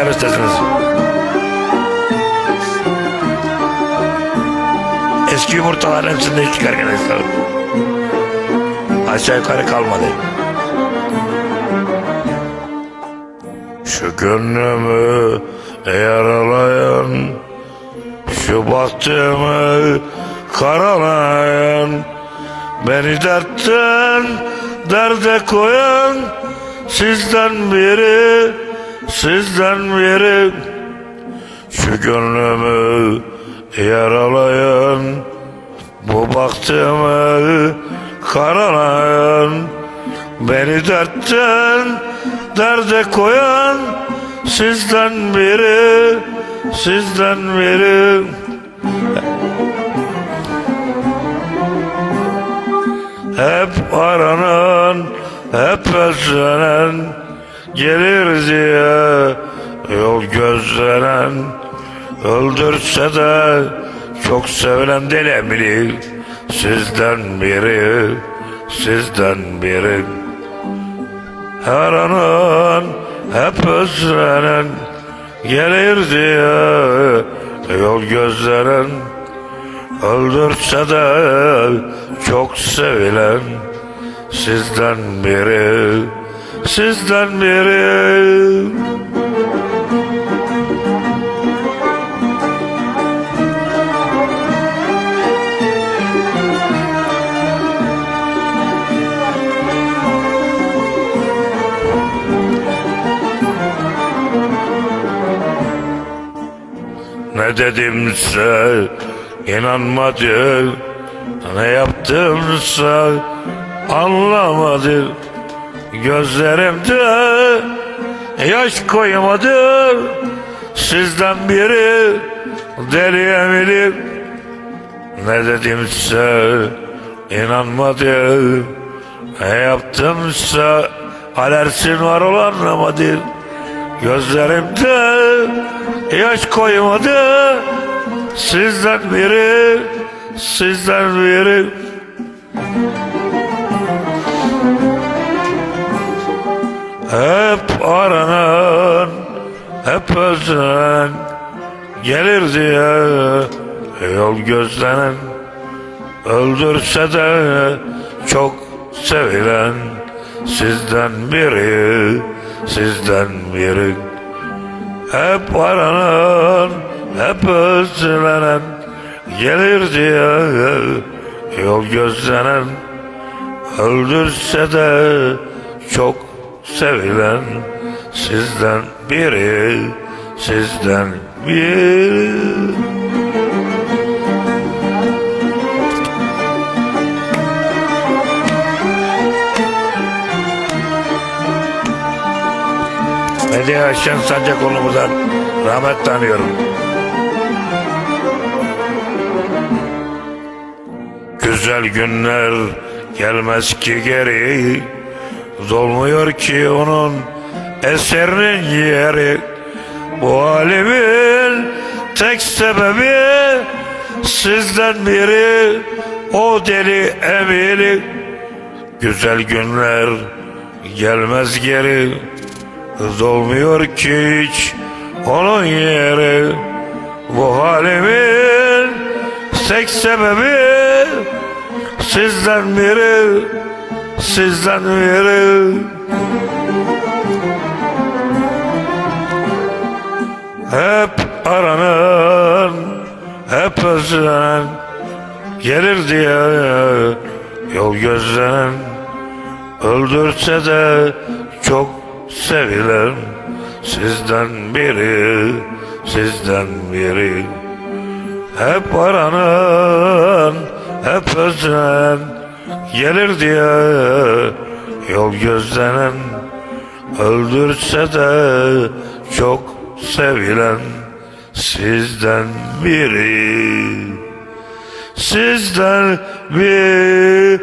Yarıştasınız. Eski yumurtaların hepsini içtik arkadaşlar. Aşağı yukarı kalmadı. Şu gönlümü yaralayan Şu bahtımı karalayan Beni dertten derde koyan Sizden biri Sizden biri Şu gönlümü yaralayan Bu bahtımı karalayan Beni dertten derde koyan Sizden biri Sizden biri. Hep aranan, hep özlenen Gelir diye yol gözlenen Öldürse de çok sevilen deli emri Sizden biri, sizden biri. Her anan hep özlenen Gelir diye yol gözlenen Öldürse de çok sevilen Sizden biri, sizden biri Ne dedimse inanmadı Ne yaptımsa anlamadı Gözlerimde yaş koymadı. Sizden biri deli eminim. Ne dedimse inanmadı Ne yaptımsa alersin var olan anlamadı Gözlerimde yaş koymadı. Sizden biri Sizden biri. Hep aranan Hep özlenen Gelir diye Yol gözlenen Öldürse de Çok sevilen Sizden biri Sizden biri hep aranan, hep özlenen Gelir diye yol gözlenen Öldürse de çok sevilen Sizden biri, sizden biri Medya Yaşan Sancakoğlu'muzdan rahmet tanıyorum. Güzel günler gelmez ki geri. Dolmuyor ki onun eserinin yeri. Bu halimin tek sebebi Sizden biri o deli emiri Güzel günler gelmez geri Dolmuyor ki hiç onun yeri. Bu halimin tek sebebi Sizden biri Sizden biri. Hep aranan Hep özlenen Gelir diye Yol gözlenen Öldürse de çok sevilen Sizden biri Sizden biri. Hep aranan Hep özlenen Gelir diye Yol gözlenen Öldürse de Çok sevilen Sizden biri. Sizden biri